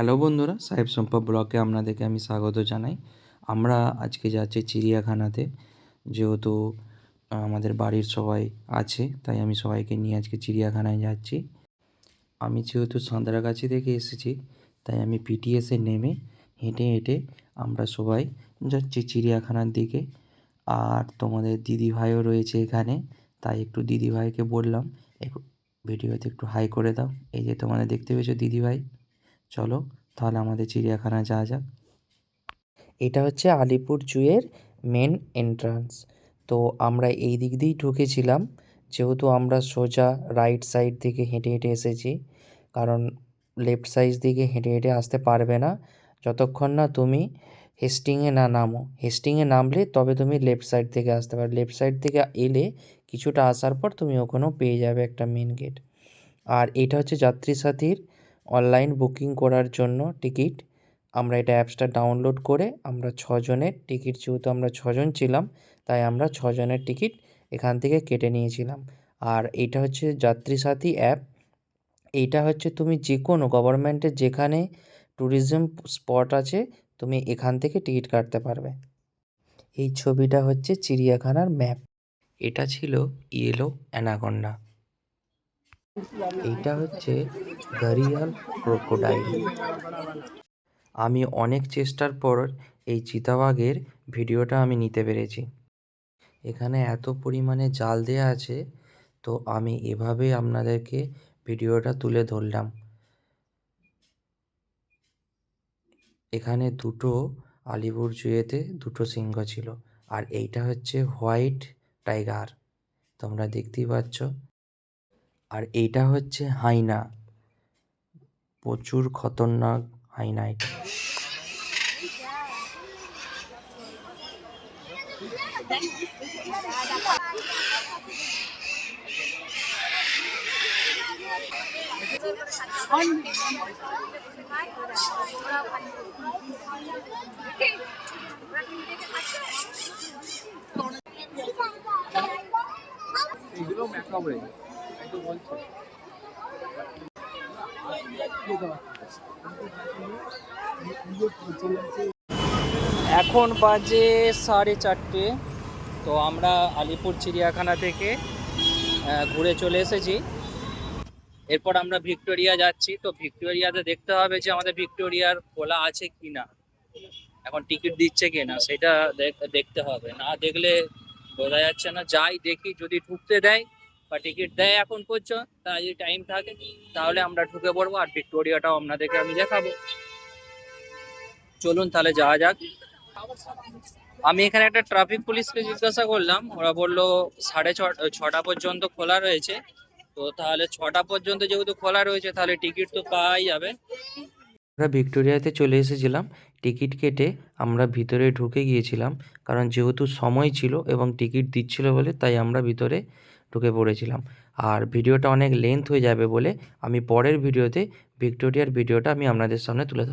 Hello বন্ধুরা, সাহেব সম্পা ব্লকে আপনাদেরকে আমি স্বাগত জানাই। আমরা আজকে যাচ্ছি চিড়িয়াখানাতে, যেহেতু আমাদের বাড়ির সবাই আছে, তাই আমি সবাইকে নিয়ে আজকে চিড়িয়াখানায় যাচ্ছি। আমি যেহেতু সাঁতরাগাছি থেকে এসেছি, তাই আমি পিটিএসে নেমে হেঁটে হেঁটে আমরা সবাই যাচ্ছি চিড়িয়াখানার দিকে। আর তোমাদের দিদিভাইও রয়েছে এখানে, তাই একটু দিদিভাইকে বললাম, একটু ভিডিওতে একটু হাই করে দাও। এই যে তোমাদের দেখতে পেয়েছ দিদিভাই। চলো তাহলে আমাদের চিড়িয়াখানা যাওয়া যাক। এটা হচ্ছে আলিপুর জুয়ের মেন এন্ট্রান্স তো আমরা এই দিক দিয়েই ঢুকেছিলাম, যেহেতু আমরা সোজা রাইট সাইড থেকে হেঁটে হেঁটে এসেছি, কারণ লেফট সাইড দিকে হেঁটে হেঁটে আসতে পারবে না। যতক্ষণ না তুমি হেস্টিংয়ে না নামো হেস্টিংয়ে নামলে তবে তুমি লেফট সাইড থেকে আসতে পারবে। লেফট সাইড থেকে এলে কিছুটা আসার পর তুমি ওখানেও পেয়ে যাবে একটা মেন গেট আর এটা হচ্ছে যাত্রী সাথীর অনলাইন বুকিং করার জন্য টিকিট আমরা এটা অ্যাপসটা ডাউনলোড করে আমরা ছজনের টিকিট যেহেতু আমরা ছজন ছিলাম, তাই আমরা ছজনের টিকিট এখান থেকে কেটে নিয়েছিলাম। আর এইটা হচ্ছে যাত্রী সাথী অ্যাপ এইটা হচ্ছে তুমি যে কোনো গভর্নমেন্টের যেখানে ট্যুরিজম স্পট আছে, তুমি এখান থেকে টিকিট কাটতে পারবে। এই ছবিটা হচ্ছে চিড়িয়াখানার ম্যাপ এটা ছিল ইয়েলো অ্যানাকন্ডা এইটা হচ্ছে ঘরিয়াল ক্রোকোডাইল। আমি অনেক চেষ্টার পর এই চিতাবাঘের ভিডিওটা আমি নিতে পেরেছি। এখানে এত পরিমাণে জাল দেওয়া আছে, তো আমি এভাবে আপনাদেরকে ভিডিওটা তুলে ধরলাম। এখানে দুটো আলিপুর জুয়েতে দুটো সিংহ ছিল, আর এইটা হচ্ছে হোয়াইট টাইগার। তোমরা দেখতেই পাচ্ছ আর এইটা হচ্ছে হাইনা। প্রচুর খতরনাক হাইনা এটা। এগুলো এখন বাজে সাড়ে চারটে, তো আমরা আলিপুর চিড়িয়াখানা থেকে ঘুরে চলে এসেছি। এরপর আমরা ভিক্টোরিয়া যাচ্ছি, তো ভিক্টোরিয়াতে দেখতে হবে যে আমাদের ভিক্টোরিয়ার খোলা আছে কি না এখন টিকিট দিচ্ছে কি না সেটা দেখ- দেখতে হবে। না দেখলে বোঝা যাচ্ছে না। যাই দেখি, যদি ঢুকতে দেয় বা টিকিট দেয় এখন পর্যন্ত তা যদি টাইম থাকে, তাহলে আমরা ঢুকে পড়ব আর ভিক্টোরিয়াটাও আপনাদেরকে আমি দেখাবো। চলুন তাহলে যাওয়া যাক। আমি এখানে একটা ট্রাফিক পুলিশকে জিজ্ঞাসা করলাম, ওরা বলল সাড়ে ছটা পর্যন্ত খোলা রয়েছে। তো তাহলে ছটা পর্যন্ত যেহেতু খোলা রয়েছে, তাহলে টিকিট তো পাওয়াই যাবে। আমরা ভিক্টোরিয়াতে চলে এসেছিলাম। টিকিট কেটে আমরা ভিতরে ঢুকে গিয়েছিলাম, কারণ যেহেতু সময় ছিল এবং টিকিট দিচ্ছিল বলে, তাই আমরা ভিতরে ঢুকে পড়েছিলাম। আর ভিডিওটা অনেক লেন্থ হয়ে যাবে বলে আমি পরের ভিডিওতে ভিক্টোরিয়ার ভিডিওটা আমি আপনাদের সামনে তুলে ধরব।